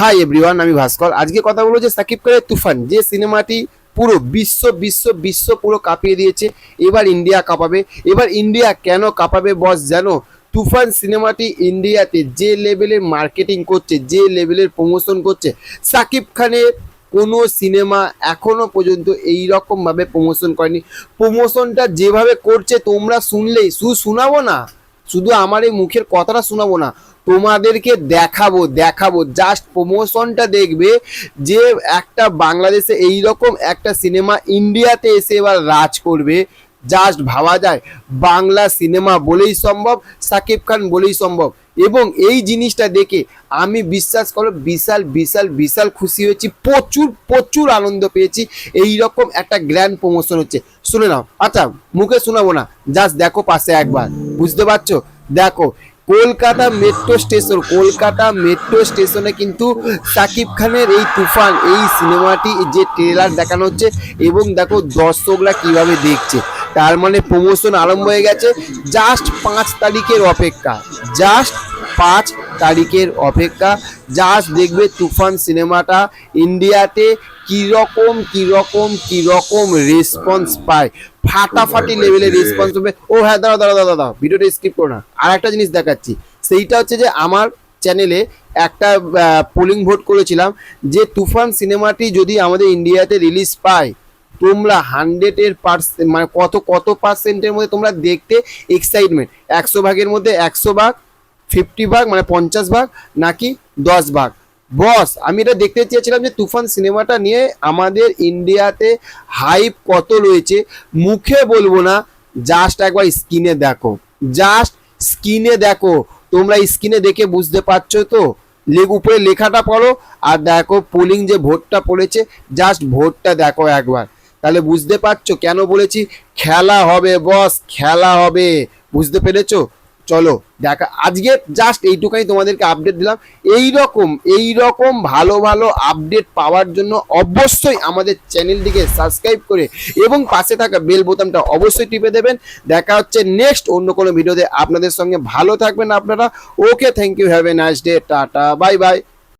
Hi everyone আমি ভাস্কর। আজকে কথা বলব যে সাকিব খানের তুফান, যে সিনেমাটি পুরো বিশ্ব বিশ্ব বিশ্ব পুরো কাঁপিয়ে দিয়েছে, এবার ইন্ডিয়া কাঁপাবে। এবার ইন্ডিয়া কেন কাঁপাবে বস, জানো? তুফান সিনেমাটি ইন্ডিয়াতে যে লেভেলের মার্কেটিং করছে, যে লেভেলের প্রমোশন করছে, সাকিব খানের কোনো সিনেমা এখনও পর্যন্ত এই রকম ভাবে প্রমোশন করেনি। প্রমোশনটা যেভাবে করছে, তোমরা শুনলেই, শুধু শোনাবো না, শুধু আমার এই মুখের কথাটা শোনাবো না। তোমাদেরকে দেখাবো দেখাবো। জাস্ট প্রমোশনটা দেখবে যে একটা বাংলাদেশে এই রকম একটা সিনেমা ইন্ডিয়াতে এসে এবার রাজ করবে। জাস্ট ভাবা যায়। বাংলা সিনেমা বলেই সম্ভব, সাকিব খান বলেই সম্ভব। এবং এই জিনিসটা দেখে আমি বিশ্বাস করো, বিশাল বিশাল বিশাল খুশি হয়েছি। প্রচুর প্রচুর আনন্দ পেয়েছি। এই রকম একটা গ্র্যান্ড প্রমোশন হচ্ছে। শুনে নাও। আচ্ছা মুখে শোনাবো না। জাস্ট দেখো পাশে একবার। বুঝতে পারছ? দেখো Kolkata metro station Kolkata metro স্টেশনে কিন্তু সাকিব খানের এই তুফান, এই সিনেমাটি যে ট্রেলার দেখানো হচ্ছে এবং দেখো দর্শকরা কীভাবে দেখছে। তার মানে প্রমোশন আরম্ভ হয়ে গেছে জাস্ট পাঁচ তারিখের অপেক্ষা জাস্ট পাঁচ তারিখের অপেক্ষা। জাস্ট দেখবে তুফান সিনেমাটা ইন্ডিয়াতে কীরকম কীরকম কীরকম রেসপন্স পায়। ফাটাফাটি লেভেলের রেসপন্স হবে। ও হ্যাঁ দাঁড়া দাঁড়া দাঁড়া দাঁড়া ভিডিওটা স্কিপ করো না। আর একটা জিনিস দেখাচ্ছি। সেইটা হচ্ছে যে আমার চ্যানেলে একটা পোলিং ভোট করেছিলাম যে তুফান সিনেমাটি যদি আমাদের ইন্ডিয়াতে রিলিজ পায় তোমরা হান্ড্রেডের পার্সেন্ট মানে কত কত পার্সেন্টের মধ্যে তোমরা দেখতে এক্সাইটমেন্ট একশো ভাগের মধ্যে একশো ভাগ ফিফটি ভাগ মানে পঞ্চাশ ভাগ নাকি দশ ভাগ? বস, আমি এটা দেখতে চেয়েছিলাম যে তুফান সিনেমাটা নিয়ে আমাদের ইন্ডিয়াতে হাইপ কত রয়েছে, মুখে বলব না জাস্ট একবার স্ক্রিনে দেখো। জাস্ট স্ক্রিনে দেখো। তোমরা স্ক্রিনে দেখে বুঝতে পারছ তো? উপরে লেখাটা পড়ো, আর দেখো পোলিং যে ভোটটা পড়েছে জাস্ট ভোটটা দেখো একবার। তাহলে বুঝতে পারছ কেন বলেছি? খেলা হবে বস, খেলা হবে। বুঝতে পেরেছ? চলো, দেখা, আজকে জাস্ট এইটুকাই তোমাদেরকে আপডেট দিলাম। এই রকম এই রকম ভালো ভালো আপডেট পাওয়ার জন্য অবশ্যই আমাদের চ্যানেলটিকে সাবস্ক্রাইব করে এবং পাশে থাকা বেল বোতামটা অবশ্যই টিপে দেবেন। দেখা হচ্ছে নেক্সট অন্য কোনো ভিডিওতে। আপনাদের সঙ্গে ভালো থাকবেন আপনারা। Okay thank you have a nice day tata bye bye